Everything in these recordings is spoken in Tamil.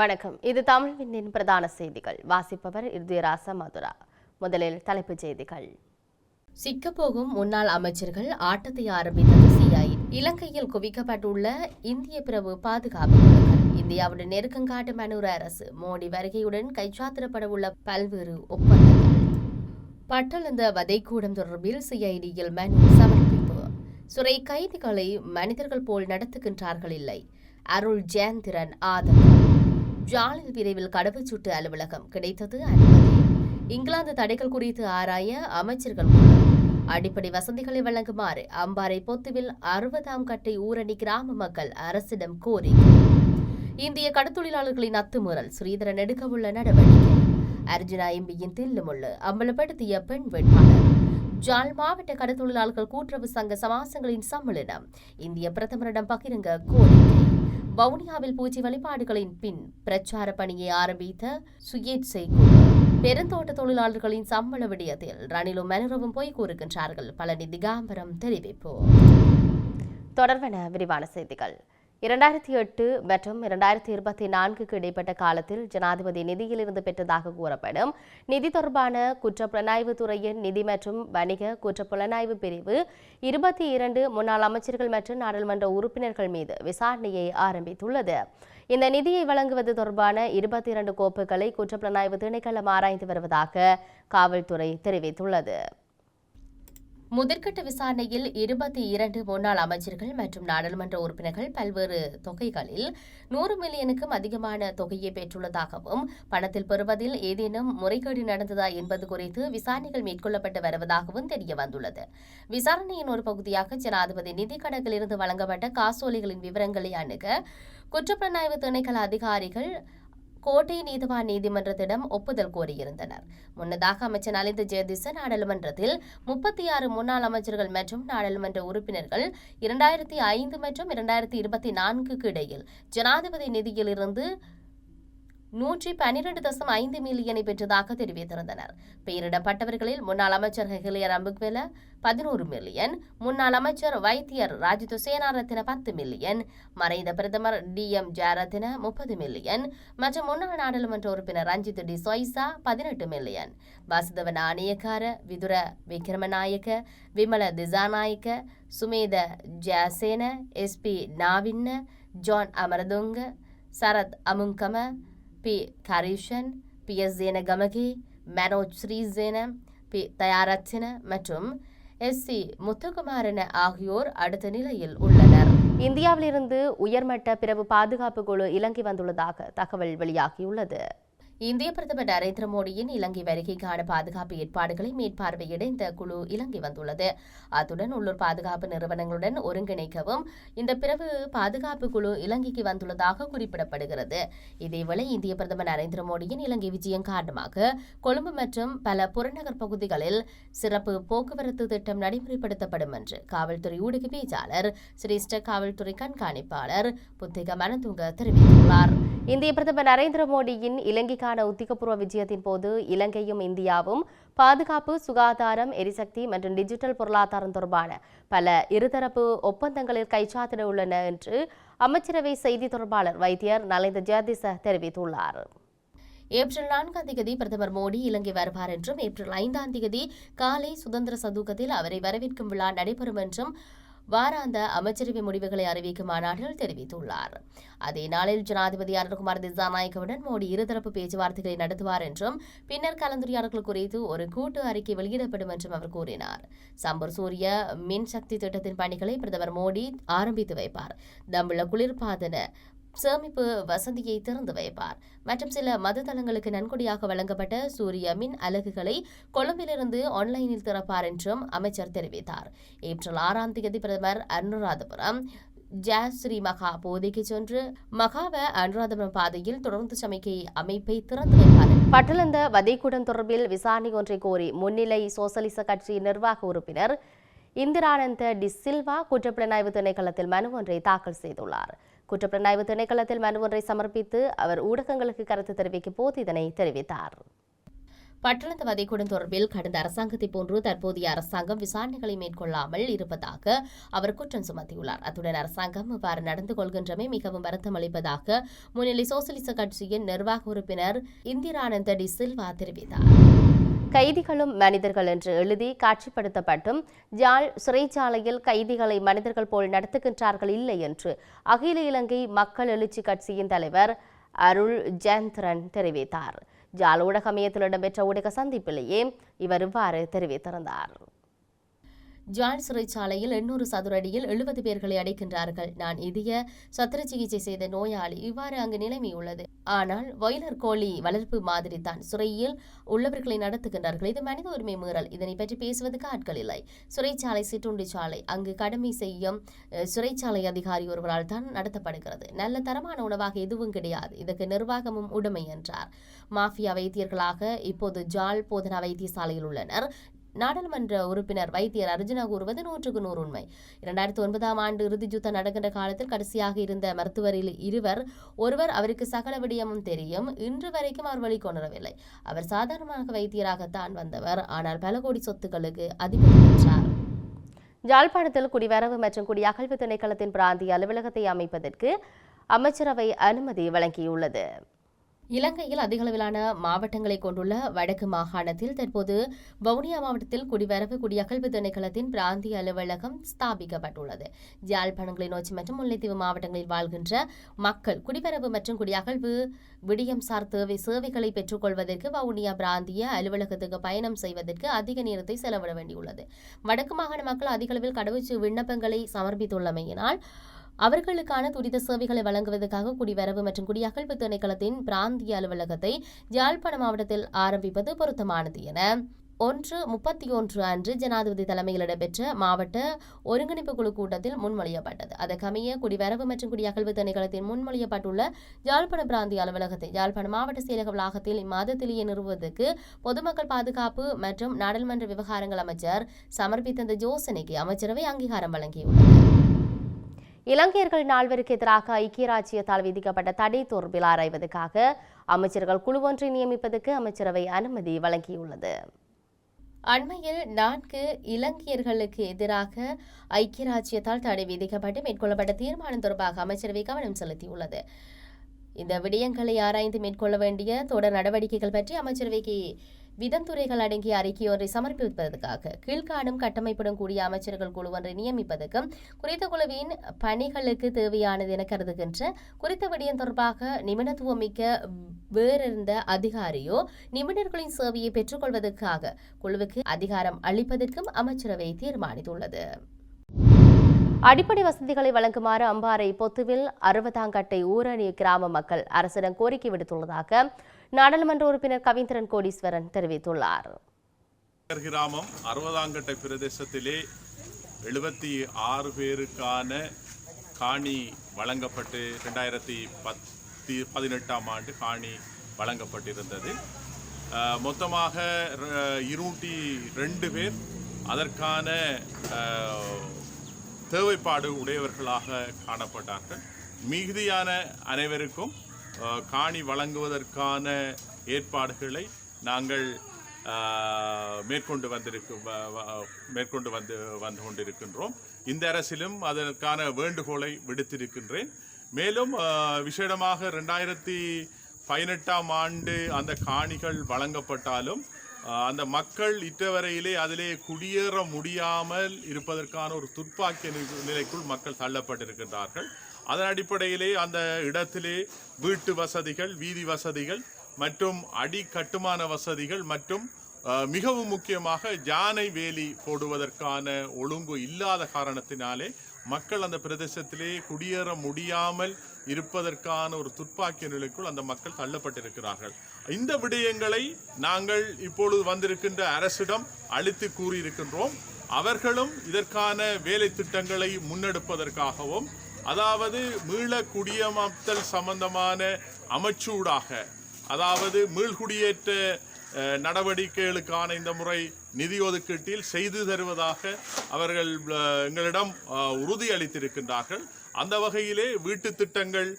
வணக்கம். இது தமிழ் விண்ணின் பிரதான செய்திகள். வாசிப்பவர் இறுதிராச மதுரா. முதலில் தலைப்புச் செய்திகள். சிக்கப்போகும் முன்னாள் அமைச்சர்கள் ஆட்டத்தை ஆரம்பித்தது சிஐ. இலங்கையில் குவிக்கப்பட்டுள்ள இந்திய பிரபு பாதுகாப்பு இந்தியாவுடன் நெருக்கம் காட்டும் மனூர் அரசு மோடி வருகையுடன் கைச்சாத்திரப்பட உள்ள பல்வேறு ஒப்பந்தங்கள். பட்டளந்த வதைக்கூடம் தொடர்பில் சிஐடியில் மனு சமர்ப்பிப்பு. சிறை கைதிகளை மனிதர்கள் போல் நடத்துகின்றார்கள் இல்லை. அருள் ஜெயந்திரன் ஆதரவு. ஜாலில் விரைவில் கடவுச்சீட்டு அலுவலகம் கிடைத்தது அனுமதி. இங்கிலாந்து தடைகள் குறித்து ஆராய அமைச்சர்கள் அடிப்படை வசதிகளை வழங்குமாறு அம்பாறை பொத்துவில் அறுபதாம் கட்டை ஊரணி கிராம மக்கள் அரசிடம் கோரிக்கை. இந்திய கடத்தொழிலாளர்களின் அத்துமீறல் ஸ்ரீதரன் எடுக்கவுள்ள நடவடிக்கை. அர்ஜுனா எம்பியின் தில்லுமுள்ளு அம்பலப்படுத்திய பெண் வேட்பாளர். ஜாழ் மாவட்ட கடத்தொழிலாளர்கள் கூட்டுறவு சங்க சமாசங்களின் சம்மேளனம் இந்திய பிரதமரிடம் பகிரங்க கோரிக்கை. வவுனியாவில் பூச்சி வழிபாடுகளின் பின் பிரச்சார பணியை ஆரம்பித்த சுயேட்சை குழு பெருந்தோட்ட தொழிலாளர்களின் சம்பள விடயத்தில் ரணிலும் மனுரவும் போய் கூறுகின்றார்கள். பழனி திகாம்பரம் தெரிவிப்பு. தொடர்பென விரிவான செய்திகள். இரண்டாயிரத்தி எட்டு மற்றும் இரண்டாயிரத்தி இருபத்தி நான்குக்கு இடைப்பட்ட காலத்தில் ஜனாதிபதி நிதியிலிருந்து பெற்றதாக கூறப்படும். நிதி தொடர்பான குற்றப்புலனாய்வு துறையின் நிதி மற்றும் வணிக குற்றப்புலனாய்வு பிரிவு இருபத்தி இரண்டு முன்னாள் அமைச்சர்கள் மற்றும் நாடாளுமன்ற உறுப்பினர்கள் மீது விசாரணையை ஆரம்பித்துள்ளது. இந்த நிதியை வழங்குவது தொடர்பான இருபத்தி இரண்டு கோப்புகளை குற்றப்புலனாய்வு திணைக்களம் ஆராய்ந்து வருவதாக காவல்துறை தெரிவித்துள்ளது. முதற்கட்ட விசாரணையில் இருபத்தி இரண்டு முன்னாள் அமைச்சர்கள் மற்றும் நாடாளுமன்ற உறுப்பினர்கள் பல்வேறு தொகைகளில் நூறு மில்லியனுக்கும் அதிகமான தொகையை பெற்றுள்ளதாகவும் பணத்தில் பெறுவதில் ஏதேனும் முறைகேடு நடந்ததா என்பது குறித்து விசாரணைகள் மேற்கொள்ளப்பட்டு வருவதாகவும் தெரிய வந்துள்ளது விசாரணையின் ஒரு பகுதியாக ஜனாதிபதி நிதி கணக்கிலிருந்து வழங்கப்பட்ட காசோலைகளின் விவரங்களை அணுக குற்றப்புலனாய்வு திணைக்கள அதிகாரிகள் கோட்டை நீதிவான் நீதிமன்றத்திடம் ஒப்புதல் கோரியிருந்தனர். முன்னதாக அமைச்சர் நலிந்த ஜெயதிச நாடாளுமன்றத்தில் முப்பத்தி ஆறு முன்னாள் அமைச்சர்கள் மற்றும் நாடாளுமன்ற உறுப்பினர்கள் இரண்டாயிரத்தி ஐந்து மற்றும் இரண்டாயிரத்தி இருபத்தி நான்குக்கு இடையில் ஜனாதிபதி நிதியிலிருந்து நூற்றி பனிரெண்டு தசம் ஐந்து மில்லியனை பெற்றதாக தெரிவித்திருந்தனர். பெயரிடப்பட்டவர்களில் முன்னாள் அமைச்சர் ஹெகிலியர் அம்புக்வெல பதினோரு மில்லியன். முன்னாள் அமைச்சர் வைத்தியர் ராஜித சேனாரத்தின பத்து மில்லியன். மறைந்த பிரதமர் டி. எம். ஜாரத்தின முப்பது மில்லியன். மற்றும் முன்னாள் நாடாளுமன்ற உறுப்பினர் ரஞ்சித் டி. சொய்சா பதினெட்டு million. Vasudeva Nanayakkara Vidura Wickramanayaka Wimala Dissanayake Sumedha Jayasena SB Navinna John Amaratunga Sarath Amunugama P Harrison P S ஜேனகமகி Manoj Sirisena P Dayaratne மற்றும் எஸ் சி முத்துக்குமாரன ஆகியோர் அடுத்த நிலையில் உள்ளனர். இந்தியாவிலிருந்து உயர்மட்ட பிறவு பாதுகாப்பு குழு இலங்கை வந்துள்ளதாக தகவல் வெளியாகியுள்ளது. இந்திய பிரதமர் நரேந்திர மோடியின் இலங்கை வருகைக்கான பாதுகாப்பு ஏற்பாடுகளை மேற்பார்வையிட இந்த குழு இலங்கை வந்துள்ளது. அத்துடன் உள்ளூர் பாதுகாப்பு நிறுவனங்களுடன் ஒருங்கிணைக்கவும் இந்த பிறகு பாதுகாப்பு குழு இலங்கைக்கு வந்துள்ளதாக குறிப்பிடப்படுகிறது. இதேவேளை இந்திய பிரதமர் நரேந்திர மோடியின் இலங்கை விஜயம் காரணமாக கொழும்பு மற்றும் பல புறநகர் பகுதிகளில் சிறப்பு போக்குவரத்து திட்டம் நடைமுறைப்படுத்தப்படும் என்று காவல்துறை ஊடக பேச்சாளர் சிரேஷ்ட காவல்துறை கண்காணிப்பாளர் புத்திக மனதுங்க தெரிவித்துள்ளார். இந்திய பிரதமர் நரேந்திர மோடியின் இலங்கைக்கான இடையிலான உத்திகபூர்வ விஜயத்தின் போது இலங்கையும் இந்தியாவும் பாதுகாப்பு சுகாதாரம் எரிசக்தி மற்றும் டிஜிட்டல் பொருளாதாரம் தொடர்பான பல இருதரப்பு ஒப்பந்தங்களில் கைச்சாத்திட உள்ளன என்று அமைச்சரவை செய்தி தொடர்பாளர் வைத்தியர் நலிந்த ஜெயதிச தெரிவித்துள்ளார். ஏப்ரல் நான்காம் தேதி பிரதமர் மோடி இலங்கை வருவார் என்றும் ஏப்ரல் ஐந்தாம் தேதி காலை சுதந்திர சதுக்கத்தில் அவரை வரவேற்கும் விழா நடைபெறும் என்றும் வாராந்த அமைச்சரவை முடிவுகளை அறிவிக்கும் மாநாட்டில் தெரிவித்துள்ளார். அதே நாளில் ஜனாதிபதி அருண்குமார் திசாநாயக்கவுடன் மோடி இருதரப்பு பேச்சுவார்த்தைகளை நடத்துவார் என்றும் பின்னர் கலந்துரையாடல்கள் குறித்து ஒரு கூட்டு அறிக்கை வெளியிடப்படும் என்றும் அவர் கூறினார். சம்பூர் சூரிய மின்சக்தி திட்டத்தின் பணிகளை பிரதமர் மோடி ஆரம்பித்து வைப்பார். தமிழ குளிர்பாதன சேமிப்பு வசதியை திறந்து வைப்பார். மற்றும் சில மதுதளங்களுக்கு நன்கொடையாக வழங்கப்பட்ட சூரிய மின் அலகுகளை கொழும்பிலிருந்து ஆன்லைனில் திறப்பார் என்றும் அமைச்சர் தெரிவித்தார். ஏப்ரல் ஆறாம் தேதி பிரதமர் அனுராதபுரம் ஜாஸ்ரீ மகா போதைக்கு சென்று மகாவ அனுராதபுரம் பாதையில் தொடர்ந்து சமைக்கை அமைப்பை திறந்து வைப்பார். பட்டலந்த வதைக்கூடம் தொடர்பில் விசாரணை ஒன்றை கோரி முன்னிலை சோசலிச கட்சி நிர்வாக உறுப்பினர் இந்திரானந்த டி சில்வா குற்றப்புலனாய்வு திணைக்களத்தில் மனு ஒன்றை தாக்கல் செய்துள்ளார். குற்றப்புலனாய்வு திணைக்களத்தில் மனு ஒன்றை சமர்ப்பித்து அவர் ஊடகங்களுக்கு கருத்து தெரிவிக்கும் போது இதனை தெரிவித்தார். பட்டணத்து வதைக்கூடம் தொடர்பில் கடந்த அரசாங்கத்தை போன்று தற்போதைய அரசாங்கம் விசாரணைகளை மேற்கொள்ளாமல் இருப்பதாக அவர் குற்றம் சுமத்தியுள்ளார். அத்துடன் அரசாங்கம் இவ்வாறு நடந்து கொள்கின்றமை மிகவும் வருத்தம் அளிப்பதாக முன்னிலை சோசலிச கட்சியின் நிர்வாக உறுப்பினர் இந்திரானந்த டி சில்வா தெரிவித்தார். கைதிகளும் மனிதர்கள் என்று எழுதி காட்சிப்படுத்தப்பட்டும் யாழ் சிறைச்சாலையில் கைதிகளை மனிதர்கள் போல் நடத்துகின்றார்கள் இல்லை என்று அகில இலங்கை மக்கள் எழுச்சி கட்சியின் தலைவர் அருள் ஜெயந்திரன் தெரிவித்தார். ஜால் ஊடக மையத்தில் இடம்பெற்ற ஊடக சந்திப்பிலேயே இவர் இவ்வாறு தெரிவித்திருந்தார். ஜான் சிறைச்சாலையில் எண்ணூறு சதுர அடியில் எழுபது பேர்களை அடைக்கின்றார்கள். நான் இதய சத்திர சிகிச்சை செய்த நோயாளி இவ்வாறு அங்கு நிலைமை உள்ளது ஆனால் வயலர் கோழி வளர்ப்பு மாதிரி தான் சிறையில் உள்ளவர்களை நடத்துகின்றார்கள். இது மனித உரிமை மீறல். இதனை பற்றி பேசுவதற்கு ஆட்கள் இல்லை. சிறைச்சாலை சிற்றுண்டி சாலை. அங்கு கடமை செய்யும் சிறைச்சாலை அதிகாரி ஒருவரால் தான் நடத்தப்படுகிறது. நல்ல தரமான உணவாக எதுவும் கிடையாது. இதற்கு நிர்வாகமும் உடைமை என்றார். மாஃபியா வைத்தியர்களாக இப்போது ஜால் போதனா வைத்தியசாலையில் உள்ளனர். நாடாளுமன்ற உறுப்பினர் வைத்தியர் அர்ஜுனா கூறுவது நூற்றுக்கு நூறு உண்மை. இரண்டாயிரத்தி ஒன்பதாம் ஆண்டு இறுதி யுத்தம் நடக்கின்ற காலத்தில் கடைசியாக இருந்த மருத்துவரில் இருவர் ஒருவர் அவருக்கு சகல விடயமும் தெரியும். இன்று வரைக்கும் அவர் வெளிக்கொணரவில்லை அவர் சாதாரணமாக வைத்தியராகத்தான் வந்தவர். ஆனால் பல கோடி சொத்துக்களுக்கு அதிபதி என்றார் யாழ்ப்பாணத்தில் குடிவரவு மற்றும் குடியகழ்வு திணைக்களத்தின் பிராந்திய அலுவலகத்தை அமைப்பதற்கு அமைச்சரவை அனுமதி வழங்கியுள்ளது. இலங்கையில் அதிகளவிலான மாவட்டங்களை கொண்டுள்ள வடக்கு மாகாணத்தில் தற்போது வவுனியா மாவட்டத்தில் குடிவரவு குடியகழ்வு திணைக்களத்தின் பிராந்திய அலுவலகம் ஸ்தாபிக்கப்பட்டுள்ளது. யாழ்ப்பாணம் நோச்சி மற்றும் முல்லைத்தீவு மாவட்டங்களில் வாழ்கின்ற மக்கள் குடிவரவு மற்றும் குடியகழ்வு விடியம் சார் தேவை சேவைகளை பெற்றுக்கொள்வதற்கு வவுனியா பிராந்திய அலுவலகத்துக்கு பயணம் செய்வதற்கு அதிக நேரத்தை செலவிட வேண்டியுள்ளது. வடக்கு மாகாண மக்கள் அதிகளவில் கடவுச்சு விண்ணப்பங்களை சமர்ப்பித்துள்ளமையினால் அவர்களுக்கான துரித சேவைகளை வழங்குவதற்காக குடிவரவு மற்றும் குடியகழ்வு திணைக்களத்தின் பிராந்திய அலுவலகத்தை யாழ்ப்பாண மாவட்டத்தில் ஆரம்பிப்பது பொருத்தமானது என ஒன்று முப்பத்தி ஒன்று அன்று ஜனாதிபதி தலைமையில் இடம்பெற்ற மாவட்ட ஒருங்கிணைப்பு குழு கூட்டத்தில் முன்மொழியப்பட்டது. அதற்கமைய குடிவரவு மற்றும் குடியகழ்வு திணைக்களத்தின் முன்மொழியப்பட்டுள்ள யாழ்ப்பாண பிராந்திய அலுவலகத்தை யாழ்ப்பாண மாவட்ட செயலக வளாகத்தில் இம்மாதத்திலேயே நிறுவுவதற்கு பொதுமக்கள் பாதுகாப்பு மற்றும் நாடாளுமன்ற விவகாரங்கள் அமைச்சர் சமர்ப்பித்த இந்த யோசனைக்கு அமைச்சரவை அங்கீகாரம் வழங்கியுள்ளது. இலங்கையர்கள் நால்வருக்கு எதிராக ஐக்கிய ராஜ்யத்தால் விதிக்கப்பட்ட தடை தொடர்பில் ஆராய்வதற்காக அமைச்சர்கள் குழு ஒன்றை நியமிப்பதற்கு அமைச்சரவை அனுமதி வழங்கியுள்ளது. அண்மையில் நான்கு இலங்கையர்களுக்கு எதிராக ஐக்கிய ராஜ்யத்தால் தடை விதிக்கப்பட்டு மேற்கொள்ளப்பட்ட தீர்மானம் தொடர்பாக அமைச்சரவை கவனம் செலுத்தியுள்ளது. இந்த விடயங்களை ஆராய்ந்து மேற்கொள்ள வேண்டிய தொடர் நடவடிக்கைகள் பற்றி அமைச்சரவைக்கு விதந்துறைகள் அடங்கிய அறிக்கையொன்றை சமர்ப்பிப்பதற்காக கீழ்காணும் கட்டமைப்புடன் கூடிய அமைச்சர்கள் குழு ஒன்றை நியமிப்பதற்கும் குறித்த குழுவின் பணிகளுக்கு தேவையானது என கருதுகின்ற குறித்த விடயம் தொடர்பாக நிபுணத்துவம் மிக்க வேறிருந்த அதிகாரியோ நிபுணர்களின் சேவையை பெற்றுக்கொள்வதற்காக குழுவுக்கு அதிகாரம் அளிப்பதற்கும் அமைச்சரவை தீர்மானித்துள்ளது. அடிப்படை வசதிகளை வழங்குமாறு அம்பாறை பொத்துவில் அறுபதாங்கட்டை ஊரணி கிராம மக்கள் அரசிடம் கோரிக்கை விடுத்துள்ளதாக நாடாளுமன்ற உறுப்பினர் கவிந்திரன் கோடீஸ்வரன் தெரிவித்துள்ளார். கிராமம் அறுபதாங்கட்டை பிரதேசத்திலே எழுபத்தி ஆறு பேருக்கான காணி வழங்கப்பட்டு ரெண்டாயிரத்தி பத்து பதினெட்டாம் ஆண்டு காணி வழங்கப்பட்டிருந்தது. மொத்தமாக இருநூற்றி ரெண்டு பேர் அதற்கான தேவைப்பாடு உடையவர்களாக காணப்பட்டார்கள். மிகுதியான அனைவருக்கும் காணி வழங்குவதற்கான ஏற்பாடுகளை நாங்கள் மேற்கொண்டு வந்திருக்கு மேற்கொண்டு வந்து வந்து கொண்டிருக்கின்றோம். இந்த அரசிலும் அதற்கான வேண்டுகோளை விடுத்திருக்கின்றேன். மேலும் விசேடமாக ரெண்டாயிரத்தி பதினெட்டாம் ஆண்டு அந்த காணிகள் வழங்கப்பட்டாலும் அந்த மக்கள் இற்றவரையிலே அதிலே குடியேற முடியாமல் இருப்பதற்கான ஒரு துப்பாக்கிய நிலைக்குள் மக்கள் தள்ளப்பட்டிருக்கின்றார்கள். அதன் அடிப்படையிலே அந்த இடத்திலே வீட்டு வசதிகள் வீதி வசதிகள் மற்றும் அடி கட்டுமான வசதிகள் மற்றும் மிகவும் முக்கியமாக ஜானை வேலி போடுவதற்கான ஒழுங்கு இல்லாத காரணத்தினாலே மக்கள் அந்த பிரதேசத்திலே குடியேற முடியாமல் இருப்பதற்கான ஒரு துப்பாக்கிய நிலைக்குள் அந்த மக்கள் தள்ளப்பட்டிருக்கிறார்கள். இந்த விடயங்களை நாங்கள் இப்பொழுது வந்திருக்கின்ற அரசிடம் அளித்து கூறியிருக்கின்றோம். அவர்களும் இதற்கான வேலை திட்டங்களை முன்னெடுப்பதற்காகவும் அதாவது மீள குடியமர்த்தல் சம்பந்தமான அமைச்சூடாக அதாவது மீள்குடியேற்ற நடவடிக்கைகளுக்கான இந்த முறை நிதி ஒதுக்கீட்டில் செய்து தருவதாக அவர்கள் எங்களிடம் உறுதி உறுதியளித்திருக்கின்றார்கள் அந்த வகையிலே வீட்டு திட்டங்கள்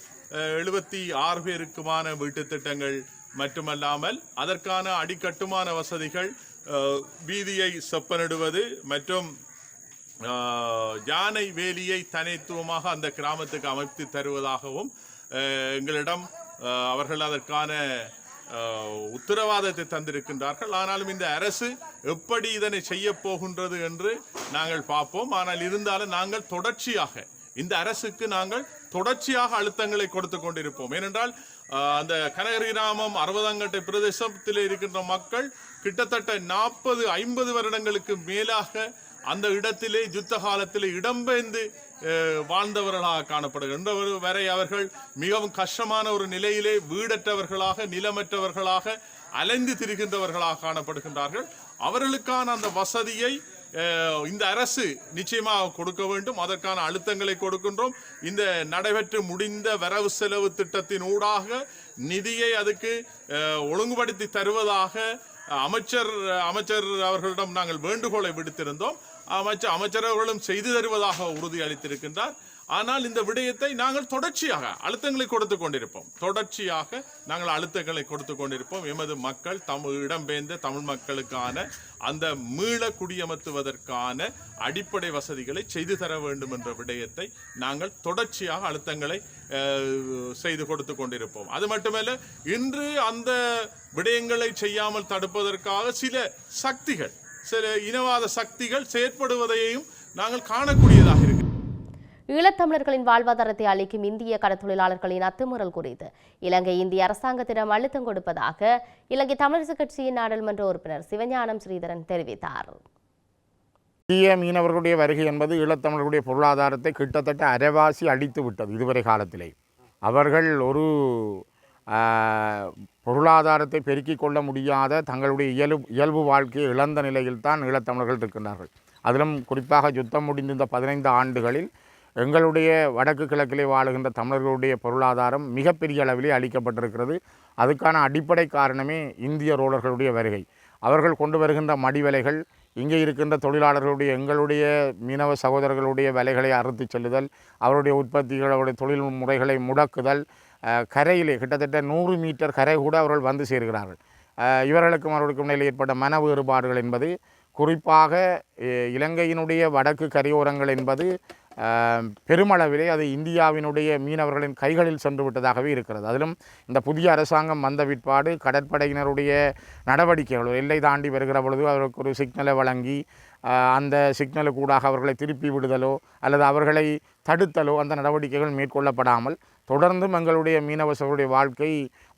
எழுபத்தி ஆறு பேருக்குமான வீட்டு திட்டங்கள் மட்டுமல்லாமல் அதற்கான அடிக்கட்டுமான வசதிகள் வீதியை செப்பனிடுவது மற்றும் யானை வேலியை தனித்துவமாக அந்த கிராமத்துக்கு அமைத்து தருவதாகவும் எங்களிடம் அவர்கள் அதற்கான உத்தரவாதத்தை தந்திருக்கின்றார்கள். ஆனாலும் இந்த அரசு எப்படி இதனை செய்ய போகின்றது என்று நாங்கள் பார்ப்போம். ஆனால் இருந்தாலும் நாங்கள் தொடர்ச்சியாக இந்த அரசுக்கு நாங்கள் தொடர்ச்சியாக அழுத்தங்களை கொடுத்து கொண்டிருப்போம். ஏனென்றால் அந்த கனகரி கிராமம் அறுபதாங்கட்டை பிரதேசத்தில் இருக்கின்ற மக்கள் கிட்டத்தட்ட நாற்பது ஐம்பது வருடங்களுக்கு மேலாக அந்த இடத்திலே யுத்த காலத்திலே இடம்பெயர்ந்து வாழ்ந்தவர்களாக காணப்படுகின்ற வரை அவர்கள் மிகவும் கஷ்டமான ஒரு நிலையிலே வீடற்றவர்களாக நிலமற்றவர்களாக அலைந்து திரிகின்றவர்களாக காணப்படுகின்றார்கள். அவர்களுக்கான அந்த வசதியை இந்த அரசு நிச்சயமாக கொடுக்க வேண்டும். அதற்கான அழுத்தங்களை கொடுக்கின்றோம். இந்த நடைபெற்று முடிந்த வரவு செலவு திட்டத்தின் ஊடாக நிதியை அதுக்கு ஒழுங்குபடுத்தி தருவதாக அமைச்சர் அமைச்சர் அவர்களிடம் நாங்கள் வேண்டுகோளை விடுத்திருந்தோம். அமைச்சர் அமைச்சர் அவர்களும் செய்து தருவதாக உறுதி அளித்திருக்கின்றார். ஆனால் இந்த விடயத்தை நாங்கள் தொடர்ச்சியாக அழுத்தங்களை கொடுத்து கொண்டிருப்போம். தொடர்ச்சியாக நாங்கள் அழுத்தங்களை கொடுத்து கொண்டிருப்போம். எமது மக்கள் தமிழ் இடம்பெயர்ந்த தமிழ் மக்களுக்கான அந்த மீள குடியமர்த்துவதற்கான அடிப்படை வசதிகளை செய்து தர வேண்டும் என்ற விடயத்தை நாங்கள் தொடர்ச்சியாக அழுத்தங்களை செய்து கொடுத்து கொண்டிருப்போம். அது மட்டுமல்ல இன்று அந்த விடயங்களை செய்யாமல் தடுப்பதற்காக சில சக்திகள் சில இனவாத சக்திகள் செயற்படுவதையும் நாங்கள் காணக்கூடியதாக இருக்கு. ஈழத்தமிழர்களின் வாழ்வாதாரத்தை அளிக்கும் இந்திய கடத்தொழிலாளர்களின் அத்துமீறல் குறித்து இலங்கை இந்திய அரசாங்கத்திடம் அழுத்தம் கொடுப்பதாக இலங்கை தமிழரசு கட்சியின் நாடாளுமன்ற உறுப்பினர் சிவஞானம் ஸ்ரீதரன் தெரிவித்தார். இந்திய மீனவர்களுடைய வருகை என்பது ஈழத்தமிழர்களுடைய பொருளாதாரத்தை கிட்டத்தட்ட அரைவாசி அடித்து விட்டது இதுவரை காலத்திலே. அவர்கள் ஒரு பொருளாதாரத்தை பெருக்கிக் கொள்ள முடியாத தங்களுடைய இயல்பு இயல்பு வாழ்க்கையை இழந்த நிலையில்தான் ஈழத்தமிழர்கள் இருக்கின்றார்கள். அதிலும் குறிப்பாக யுத்தம் முடிந்திருந்த பதினைந்து ஆண்டுகளில் எங்களுடைய வடக்கு கிழக்கிலே வாழுகின்ற தமிழர்களுடைய பொருளாதாரம் மிகப்பெரிய அளவிலே அளிக்கப்பட்டிருக்கிறது அதுக்கான அடிப்படை காரணமே இந்திய ரோலர்களுடைய வருகை. அவர்கள் கொண்டு வருகின்ற மடிவலைகள் இங்கே இருக்கின்ற தொழிலாளர்களுடைய எங்களுடைய மீனவ சகோதரர்களுடைய வேலைகளை அறுத்து செல்லுதல் அவருடைய உற்பத்திகள் அவருடைய தொழில் முறைகளை முடக்குதல் கரையிலே கிட்டத்தட்ட நூறு மீட்டர் கரை கூட அவர்கள் வந்து சேர்கிறார்கள். இவர்களுக்கும் அவர்களுக்கும் இடையில் ஏற்பட்ட மன வேறுபாடுகள் என்பது குறிப்பாக இலங்கையினுடைய வடக்கு கரையோரங்கள் என்பது பெருமளவிலே அது இந்தியாவினுடைய மீனவர்களின் கைகளில் சென்று விட்டதாகவே இருக்கிறது. அதிலும் இந்த புதிய அரசாங்கம் வந்த பிற்பாடு கடற்படையினருடைய நடவடிக்கைகள் எல்லை தாண்டி வருகிற பொழுது அவருக்கு ஒரு சிக்னலை வழங்கி அந்த சிக்னலு கூடாக அவர்களை திருப்பி விடுதலோ அல்லது அவர்களை தடுத்தலோ அந்த நடவடிக்கைகள் மேற்கொள்ளப்படாமல் தொடர்ந்தும் எங்களுடைய மீனவசர்களுடைய வாழ்க்கை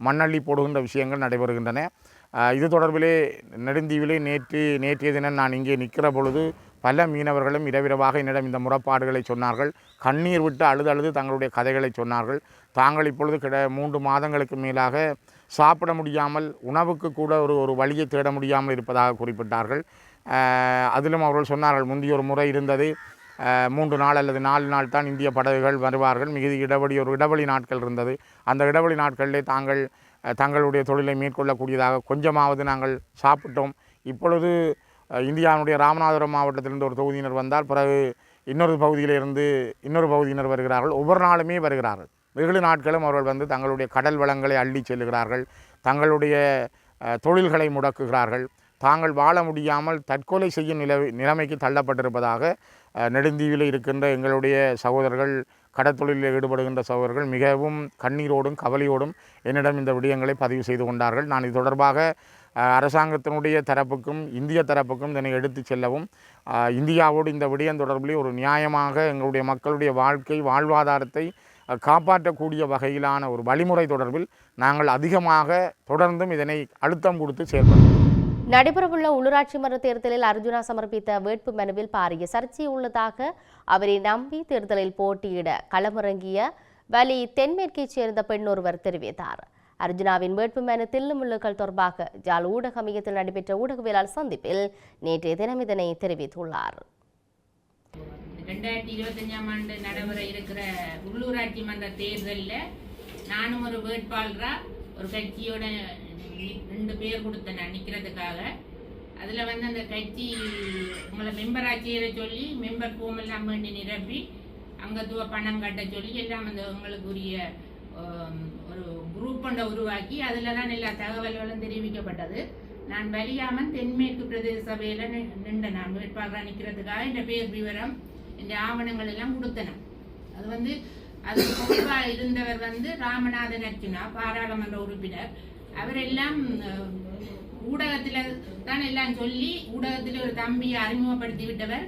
மண்ணள்ளி போடுகின்ற விஷயங்கள் நடைபெறுகின்றன. இது தொடர்பிலே நெடுந்தீவிலே நேற்று நேற்றைய தினம் நான் இங்கே நிற்கிற பொழுது பல மீனவர்களும் இரவிரவாக என்னிடம் இந்த முறைப்பாடுகளை சொன்னார்கள். கண்ணீர் விட்டு அழுது அழுது தங்களுடைய கதைகளை சொன்னார்கள். தாங்கள் இப்பொழுது கிட மூன்று மாதங்களுக்கு மேலாக சாப்பிட முடியாமல் உணவுக்கு கூட ஒரு ஒரு வழியை தேட முடியாமல் இருப்பதாக குறிப்பிட்டார்கள். அதிலும் அவர்கள் சொன்னார்கள் முந்தைய ஒரு முறை இருந்தது. மூன்று நாள் அல்லது நாலு நாள் தான் இந்திய படகுகள் வருவார்கள். மிகுதி இடவழி ஒரு இடைவெளி நாட்கள் இருந்தது. அந்த இடவெளி நாட்களிலே தாங்கள் தங்களுடைய தொழிலை மேற்கொள்ளக்கூடியதாக கொஞ்சமாவது நாங்கள் சாப்பிட்டோம். இப்பொழுது இந்தியாவினுடைய இந்தியாவுடைய ராமநாதபுரம் மாவட்டத்திலிருந்து ஒரு தொகுதியினர் வந்தால் பிறகு இன்னொரு பகுதியிலிருந்து இன்னொரு பகுதியினர் வருகிறார்கள். ஒவ்வொரு நாளுமே வருகிறார்கள். வெகு நாட்களும் அவர்கள் வந்து தங்களுடைய கடல் வளங்களை அள்ளி செல்லுகிறார்கள். தங்களுடைய தொழில்களை முடக்குகிறார்கள். தாங்கள் வாழ முடியாமல் தற்கொலை செய்யும் நிலை நிலைமைக்கு தள்ளப்பட்டிருப்பதாக நெடுந்தீவில் இருக்கின்ற எங்களுடைய சகோதரர்கள் கடற்தொழிலில் ஈடுபடுகின்ற சகோதரர்கள் மிகவும் கண்ணீரோடும் கவலையோடும் என்னிடம் இந்த விடயங்களை பதிவு செய்து கொண்டார்கள். நான் இது தொடர்பாக அரசாங்கத்தினுடைய தரப்புக்கும் இந்திய தரப்புக்கும் இதனை எடுத்து செல்லவும் இந்தியாவோடு இந்த விடயம் தொடர்பிலே ஒரு நியாயமாக எங்களுடைய மக்களுடைய வாழ்க்கை வாழ்வாதாரத்தை காப்பாற்றக்கூடிய வகையிலான ஒரு வழிமுறை தொடர்பில் நாங்கள் அதிகமாக தொடர்ந்தும் இதனை அழுத்தம் கொடுத்து செயல்படுவோம் நடைபெறவுள்ள உள்ளூராட்சி மன்ற தேர்தலில் அர்ஜுனா சமர்ப்பித்த வேட்பு மனுவில் பாரிய சர்ச்சை உள்ளதாக அவரை நம்பி தேர்தலில் போட்டியிட களமிறங்கிய வலி தென்மேற்கைச் சேர்ந்த பெண் ஒருவர் தெரிவித்தார். அர்ஜுனாவின் வேட்புமனு தில்லுமுள்ளுகள் தொடர்பாக ஜால் ஊடக மையத்தில் நடைபெற்ற ஊடகவியலாளர் சந்திப்பில் நேற்றைய தினம் இதனை தெரிவித்துள்ளார். ரெண்டாயிரத்தி இருபத்தஞ்சாம் ஆண்டு நடைபெற இருக்கிற உள்ளூராட்சி மன்ற தேர்தலில் நானும் ஒரு வேட்பாளராக ஒரு கட்சியோட சொல்லி ரெண்டு பேர் கொடுத்தேன் நிற்கிறதுக்காக அதில் வந்து அந்த கட்சி உங்களை மெம்பர் ஆட்சியரை சொல்லி மெம்பர் ஃபோம் எல்லாம் வேண்டி நிரப்பி அங்கத்துவ பணம் கட்ட சொல்லி எல்லாம் அந்த உங்களுக்குரிய ஒரு குரூப் ஒன்றை உருவாக்கி அதில் தான் எல்லா தகவல்களும் தெரிவிக்கப்பட்டது. நான் வலியாமன் தென்மேற்கு பிரதேச சபையில் நின்ற நான் வேட்பாளராக நிற்கிறதுக்காக இந்த பேர் விவரம் இந்த ஆவணங்கள் எல்லாம் கொடுத்தேன் அது வந்து அது பொறுப்பாக இருந்தவர் வந்து ராமநாதன் அர்ச்சுனா பாராளுமன்ற உறுப்பினர். அவரெல்லாம் ஊடகத்தில் தான் எல்லாம் சொல்லி ஊடகத்தில் ஒரு தம்பியை அறிமுகப்படுத்தி விட்டவர்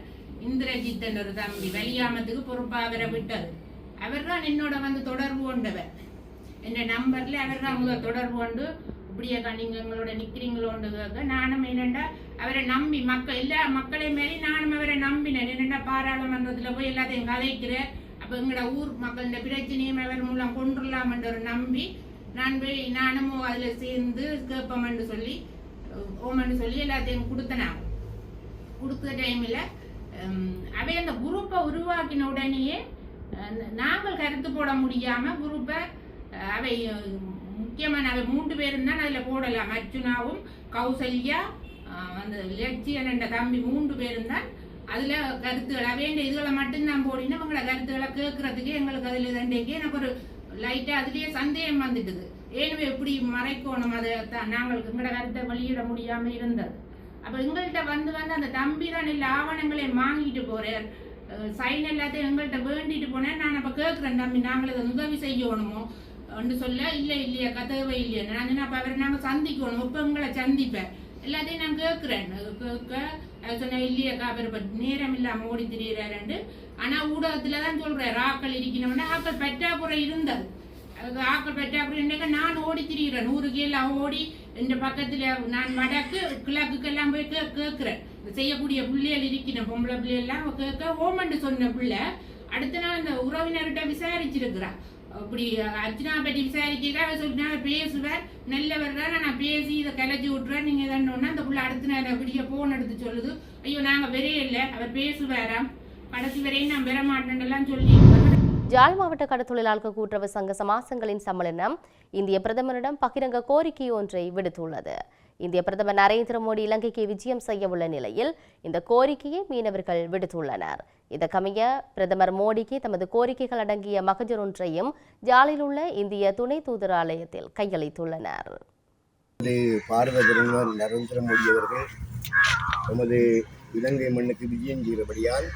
இந்திரஜித்தன் ஒரு தம்பி. வெளியாமத்துக்கு பொறுப்பாக அவரை விட்டது. அவர் தான் என்னோட வந்து தொடர்பு கொண்டவர். என்ற நம்பர்ல அவர் தான் முதல் தொடர்பு கொண்டு இப்படியே நீங்க எங்களோட நிக்கிறீங்களோன்னு கேட்க நானும் என்னென்னா அவரை நம்பி மக்கள் எல்லா மக்களையும் மாரி நானும் அவரை நம்பினேன். என்னென்னா பாராளுமன்றத்தில் போய் எல்லாத்தையும் கதைக்கிறேன் அப்போ எங்களோட ஊர் மக்களோட பிரச்சனையும் அவர் மூலம் கொண்டுடலாம்ன்ற ஒரு நம்பி நான் போய் நானும் அதுல சேர்ந்து கேட்போம்னு சொல்லி ஓமன்னு சொல்லி எல்லாத்தையும் கொடுத்தனாங்க கொடுத்த டைமில் அவை அந்த குரூப்பை உருவாக்கின உடனேயே நாங்கள் கருத்து போட முடியாம குரூப்பை அவை முக்கியமான அவை மூன்று பேரும் தான் அதில் போடலாம். அர்ஜுனாவும் கௌசல்யா அந்த லட்சியன் என்ற தம்பி மூன்று பேரும் தான் அதில் கருத்துக்கள். அவை இதுகளை இதுகளை மட்டும்தான் போடினா உங்களை கருத்துக்களை கேட்கறதுக்கு எங்களுக்கு அதில் தண்டைக்கு எனக்கு ஒரு லைட்டாக அதுலேயே சந்தேகம் வந்துட்டுது. ஏனுமே எப்படி மறைக்கணும் அதை தான் நாங்கள் எங்களோட கருத்தை வெளியிட முடியாம இருந்தது. அப்ப எங்கள்கிட்ட வந்து வந்து அந்த தம்பி தான் எல்லா ஆவணங்களை வாங்கிட்டு போறார். சைன் எல்லாத்தையும் எங்கள்கிட்ட வேண்டிட்டு போனேன். நான் அப்ப கேட்குறேன் தம்பி நாங்கள் இதை உதவி செய்யணுமோ? ஒன்று சொல்ல இல்லை இல்லையா கதவை இல்லையா நான் சொன்னேன், அப்ப அவரை நாங்கள் சந்திக்கணும். இப்போ உங்களை சந்திப்பேன். எல்லாத்தையும் நான் கேட்குறேன் கேட்க சொன்னேன் இல்லையாக்கா அவர் நேரம் இல்லாமல் ஓடி திரியிறாருன்ட்டு ஆனா ஊடகத்துல தான் சொல்றாரு ராக்கள் இருக்கணும்னா ஆக்கள் பற்றாக்குறை இருந்தது. அது ஆக்கள் பற்றாக்குறை இன்னைக்கு நான் ஓடி திரிகிறேன் நூறு கீழ ஓடி இந்த பக்கத்துல நான் வடக்கு கிழக்குக்கெல்லாம் போய் கே கேட்கிறேன். செய்யக்கூடிய பிள்ளைகள் இருக்கிற பொம்பளை பிள்ளைகள்லாம் கேட்க ஓமண்டு சொன்ன பிள்ளை அடுத்த நாள் அந்த உறவினர்கிட்ட விசாரிச்சிருக்கிறா அப்படி அர்ச்சனா பற்றி விசாரிக்கிறா அவர் பேசுவார். நல்லவர் தான் நான் பேசி இதை கிளச்சி விட்டுறேன். நீங்க இதன்னொன்னா அந்த பிள்ளை அடுத்த நேரம் அப்படியே போன் எடுத்து சொல்லுது. ஐயோ நாங்க வரே இல்லை அவர் பேசுவாராம். கடைசி வரையும் நான் வர மாட்டேன்னுலாம் சொல்லி ஜாழ் மாவட்ட கடத்தொழிலாளர்கள் கூட்டுறவு சங்க சமாசங்களின் சம்மேளனம் இந்திய பிரதமரிடம் பகிரங்க கோரிக்கை ஒன்றை விடுத்துள்ளது. இந்திய பிரதமர் நரேந்திர மோடி இலங்கைக்கு விஜயம் செய்ய உள்ள நிலையில் இந்த கோரிக்கையை மீனவர்கள் விடுத்துள்ளனர். இதற்கமைய பிரதமர் மோடிக்கு தமது கோரிக்கைகள் அடங்கிய மகஜர் ஒன்றையும் ஜாலில் உள்ள இந்திய துணை தூதராலயத்தில் கையளித்துள்ளனர். பாரத பிரதமர் நரேந்திர மோடி அவர்கள் இலங்கை மண்ணுக்கு விஜயம் செய்கிறபடியால்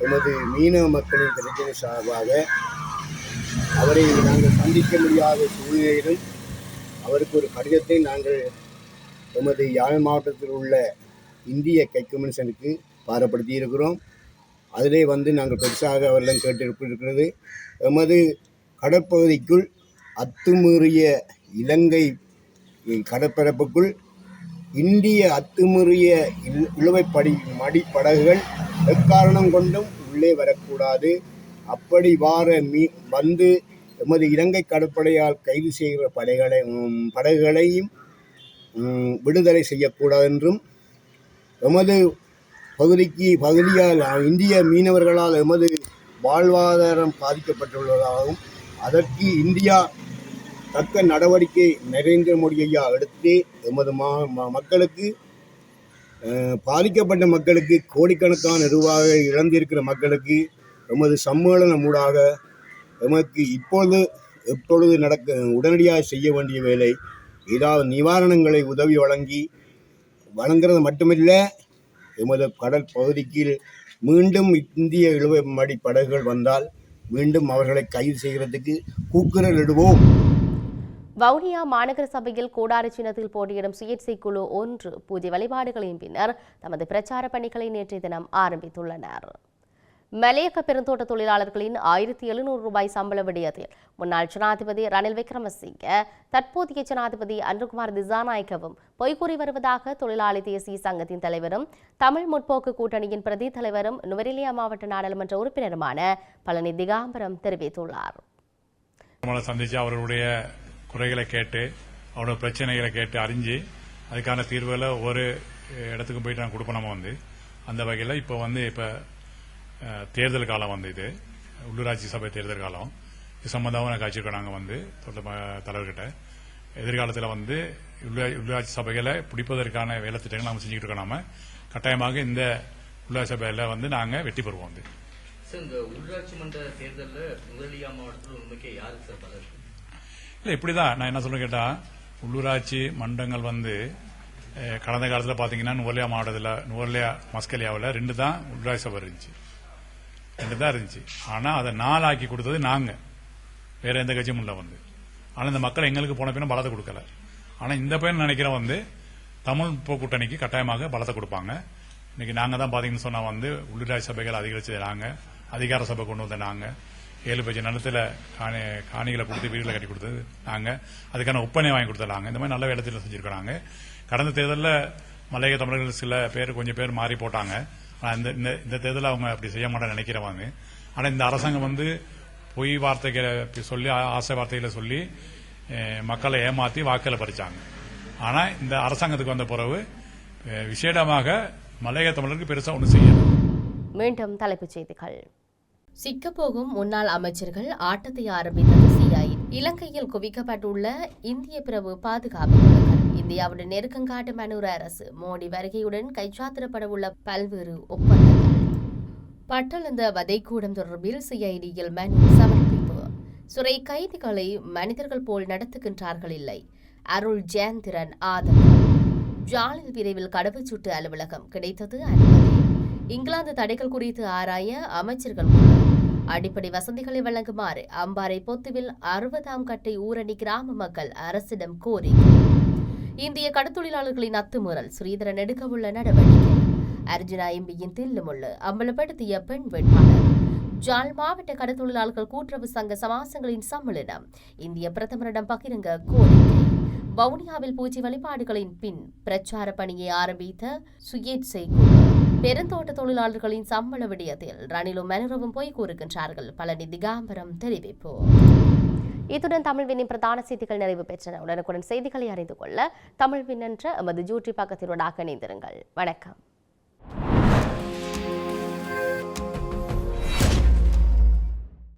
எமது மீனவ மக்களின் பிரச்சனை சார்பாக அவரை நாங்கள் சந்திக்க முடியாத சூழ்நிலையிலும் அவருக்கு ஒரு கடிதத்தை நாங்கள் எமது யாழ் மாவட்டத்தில் உள்ள இந்திய கை கமிஷனுக்கு பாரப்படுத்தி இருக்கிறோம் அதிலே வந்து நாங்கள் பெருசாக அவரிடம் கேட்டிருக்கிறது. எமது கடற்பகுதிக்குள் அத்துமீறிய இலங்கை கடற்பரப்புக்குள் இந்திய அத்துமீறிய இழு- இழுவைப்படி மடிப்படகுகள் எக்காரணம் கொண்டும் உள்ளே வரக்கூடாது. அப்படி வார மீ வந்து எமது இலங்கை கடற்படையால் கைது செய்கிற படைகளை படகுகளையும் விடுதலை செய்யக்கூடாது என்றும் எமது பகுதிக்கு பகுதியால் இந்திய மீனவர்களால் எமது வாழ்வாதாரம் பாதிக்கப்பட்டுள்ளதாகவும் அதற்கு இந்தியா தக்க நடவடிக்கை நரேந்திர மோடி ஐயா எடுத்து எமது மா மக்களுக்கு பாதிக்கப்பட்ட மக்களுக்கு கோடிக்கணக்கான ரூபாக இழந்திருக்கிற மக்களுக்கு எமது சம்மேளனம் ஊடாக எமக்கு இப்பொழுது எப்பொழுது நடக்க உடனடியாக செய்ய வேண்டிய வேலை ஏதாவது நிவாரணங்களை உதவி வழங்கி வழங்குறது மட்டுமில்லை எமது கடல் பகுதிக்கு மீண்டும் இந்திய இழுவை மடி படகுகள் வந்தால் மீண்டும் அவர்களை கைது செய்கிறதுக்கு கூக்குரல் இடுவோம். வவுனியா மாநகர சபையில் கோடாரி சின்னத்தில் போட்டியிடும் சுயேட்சை குழு ஒன்று பூஜை வழிபாடுகளின் பின்னர் தமது பிரச்சார பணிகளை நேற்றைய தினம் ஆரம்பித்துள்ளனர். மலையக பெருந்தோட்ட தொழிலாளர்களின் ஆயிரத்தி எழுநூறு ரூபாய் சம்பள விடயத்தில் முன்னாள் ஜனாதிபதி ரணில் விக்ரமசிங்க தற்போதைய ஜனாதிபதி அன்றுகுமார் திசாநாயக்கவும் பொய்கூறி வருவதாக தொழிலாளி தேசிய சங்கத்தின் தலைவரும் தமிழ் முற்போக்கு கூட்டணியின் பிரதி தலைவரும் நுவரெலியா மாவட்ட நாடாளுமன்ற உறுப்பினருமான பழனி திகாம்பரம் தெரிவித்துள்ளார். சந்திச்சு அவர்களுடைய குறைகளை கேட்டு அவரோட பிரச்சனைகளை கேட்டு அறிஞ்சு அதுக்கான தீர்வுகளை ஒரு இடத்துக்கும் போயிட்டு நான் கொடுப்போம் நம்ம வந்து? அந்த வகையில் இப்போ வந்து இப்போ தேர்தல் காலம் வந்து இது. உள்ளூராட்சி சபை தேர்தல் காலம். இது சம்பந்தமாக நான் காய்ச்சிருக்கோம் நாங்கள் வந்து தலைவர்கிட்ட. எதிர்காலத்தில் வந்து உள்ளூரா- உள்ளூராட்சி சபைகளை பிடிப்பதற்கான வேலை திட்டங்கள் நம்ம செஞ்சுக்கிட்டு இருக்கோம் நாம. கட்டாயமாக இந்த உள்ளாட்சி சபையில் வந்து நாங்கள் வெற்றி பெறுவோம் வந்து. சார் இந்த உள்ளாட்சி மன்ற தேர்தலில் முதலியா மாவட்டத்தில் உண்மைக்கு யாருக்கு சார் இல்லை இப்படிதான். நான் என்ன சொல்ல கேட்டால் உள்ளூராட்சி மன்றங்கள் வந்து கடந்த காலத்தில் பார்த்தீங்கன்னா நுவர்லியா மாவட்டத்தில் நுவர்லியா மஸ்கலியாவில் ரெண்டு தான் உள்ளூராட்சி சபை இருந்துச்சு. ரெண்டு தான் இருந்துச்சு. ஆனால் அதை நாளாக்கி கொடுத்தது நாங்கள் வேற எந்த கட்சியும் இல்லை வந்து. ஆனால் இந்த மக்கள் எங்களுக்கு போன பின்ன பலத்தை கொடுக்கல. ஆனால் இந்த பையன் நினைக்கிறேன் வந்து தமிழ் கூட்டணிக்கு கட்டாயமாக பலத்தை கொடுப்பாங்க. இன்னைக்கு நாங்கள் தான் பார்த்தீங்கன்னு சொன்னால் வந்து உள்ளூராட்சி சபைகள் அதிகரிச்சது நாங்கள் அதிகார சபை கொண்டு வந்த நாங்கள் ஏழு பட்ச நிலத்தில் காணி காணிகளை கொடுத்து வீடுகளை கட்டி கொடுத்தது நாங்கள் அதுக்கான ஒப்பனை வாங்கி கொடுத்தது இந்த மாதிரி நல்ல இடத்துல செஞ்சுருக்கிறாங்க. கடந்த தேர்தலில் மலையக தமிழர்கள் சில பேர் கொஞ்சம் பேர் மாறி போட்டாங்க. ஆனால் இந்த இந்த இந்த தேர்தலில் அவங்க அப்படி செய்ய மாட்டேன்னு நினைக்கிறவங்க. ஆனால் இந்த அரசாங்கம் வந்து பொய் வார்த்தைகளை சொல்லி ஆசை வார்த்தைகளை சொல்லி மக்களை ஏமாற்றி வாக்கில் பறிச்சாங்க. ஆனால் இந்த அரசாங்கத்துக்கு வந்த பிறகு விசேடமாக மலையக தமிழருக்கு பெருசாக ஒன்றும் செய்யணும் மீண்டும் தலைப்புச் செய்திகள். சிக்கப்போகும் முன்னாள் அமைச்சர்கள் ஆட்டத்தை ஆரம்பித்தது சிஐ இலங்கையில் குவிக்கப்பட்டுள்ள இந்திய பிரபு பாதுகாப்பு இந்தியாவுடன் நெருக்கம் காட்டும் மனூர் அரசு மோடி வருகையுடன் கைச்சாத்திரப்படவுள்ள பல்வேறு ஒப்பந்தங்கள். பட்டளந்த வதைக்கூடம் தொடர்பில் சிஐடியில் மனு சமர்ப்பிப்பு. சிறை கைதிகளை மனிதர்கள் போல் நடத்துகின்றார்கள் இல்லை. அருள் ஜெயந்திரன் ஆதரவு. ஜாலில் விரைவில் கடவுச்சீட்டு அலுவலகம் கிடைத்தது அனுமதி. இங்கிலாந்து தடைகள் குறித்து ஆராய அமைச்சர்கள் அடிப்படை வசதிகளை வழங்குமாறு அம்பாறை பொத்துவில் அறுபதாம் கட்டை ஊரணி கிராம மக்கள் அரசிடம் கோரிக்கை. இந்திய கடத்தொழிலாளர்களின் அத்துமீறல் ஸ்ரீதரன் எடுக்கவுள்ள நடவடிக்கை. அர்ஜுனா எம்பியின் தில்லுமுள்ளு அம்பலப்படுத்திய பெண் வேட்பாளர். ஜாழ் மாவட்ட கடத்தொழிலாளர்கள் கூட்டுறவு சங்க சமாசங்களின் சம்மேளனம் இந்திய பிரதமரிடம் பகிரங்க கோரிக்கை. வவுனியாவில் பூஜை வழிபாடுகளின் பின் பிரச்சார பணியை ஆரம்பித்த சுயேட்சை குழு. பெருந்தோட்ட தொழிலாளர்களின் சம்பள விடயத்தில் ரணிலும் மனுரவும் போய் கூறுகின்றார்கள். பழனி திகாம்பரம் தெரிவிப்பு. இத்துடன் தமிழ்வினின் பிரதான செய்திகள் நிறைவு பெற்றன. உடனுக்குடன் செய்திகளை அறிந்து கொள்ள தமிழ்வின் என்ற எமது ஜூட்டி பக்கத்தினூடாக இணைந்திருங்கள். வணக்கம்.